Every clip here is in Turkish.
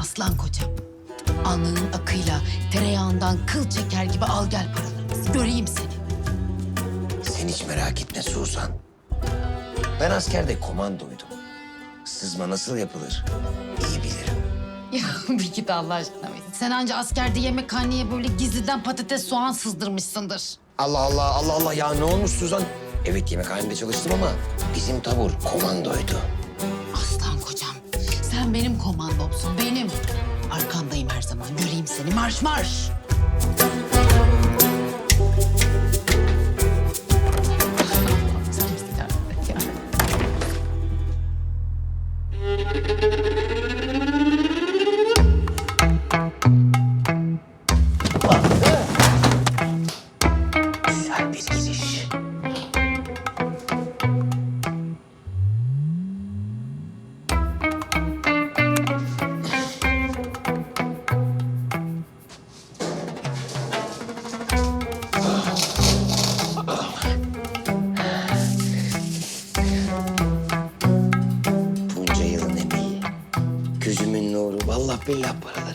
aslan kocam. Alnının akıyla tereyağından kıl çeker gibi al gel paralarımızı. Göreyim seni. Sen hiç merak etme Suzan. Ben askerde komandoydum. Sızma nasıl yapılır iyi bilirim. Ya bir git Allah aşkına. Sen anca askerde yemekhaneye böyle gizliden patates soğan sızdırmışsındır. Allah Allah Allah Allah ya ne olmuş Suzan? Evet yemekhanede çalıştım ama bizim tabur komandoydu. Sen benim komandomsun, benim. Arkandayım her zaman. Göreyim seni. Marş marş. pela, pela.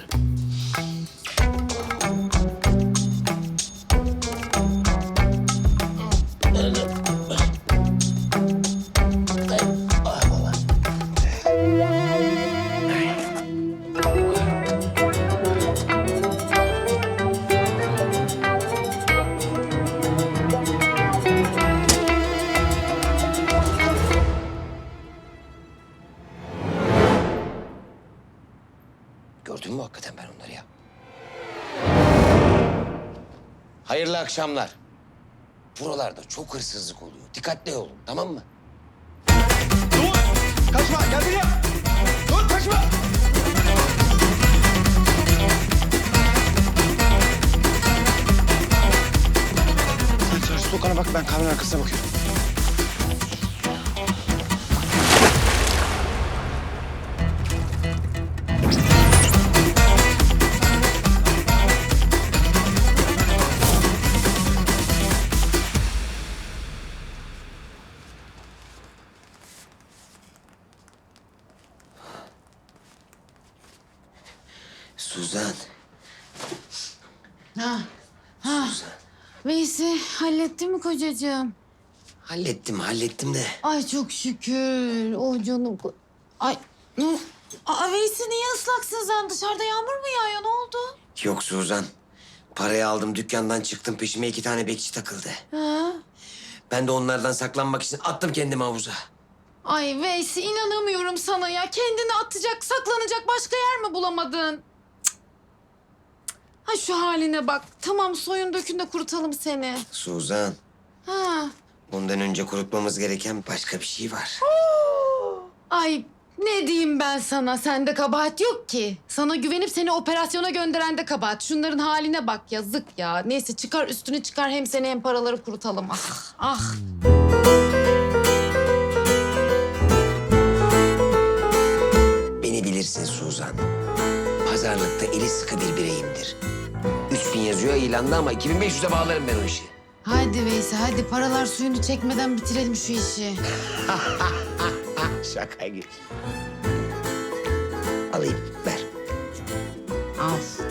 Gördün mü hakikaten ben onları ya? Hayırlı akşamlar. Buralarda çok hırsızlık oluyor. Dikkatli olun tamam mı? Dur! Kaçma! Gel buraya! Dur kaçma! Sen çarşı sokağına bak ben kahvenin arkasına bakıyorum. Suzan. Ha. Ha. Suzan. Veysi hallettin mi kocacığım? Hallettim hallettim de. Ay çok şükür. Oh canım. Ay. Hı. Aa Veysi niye ıslaksın sen? Dışarıda yağmur mu yağıyor? Ne oldu? Yok Suzan. Parayı aldım dükkandan çıktım peşime iki tane bekçi takıldı. Ha? Ben de onlardan saklanmak için attım kendimi havuza. Ay Veysi inanamıyorum sana ya. Kendini atacak, saklanacak başka yer mi bulamadın? Ha şu haline bak. Tamam soyun dökün de kurutalım seni. Suzan. Ha. Bundan önce kurutmamız gereken başka bir şey var. Ay ne diyeyim ben sana? Sende kabahat yok ki. Sana güvenip seni operasyona gönderen de kabahat. Şunların haline bak yazık ya. Neyse çıkar üstünü çıkar hem seni hem paraları kurutalım. Ah ah. Beni bilirsin Suzan. Pazarlıkta eli sıkı bir bireyimdir. 3000 yazıyor ilanda ama 2500'e bağlarım ben o işi. Hadi Veysi hadi paralar suyunu çekmeden bitirelim şu işi. Şaka gibi. Alayım ver. Al.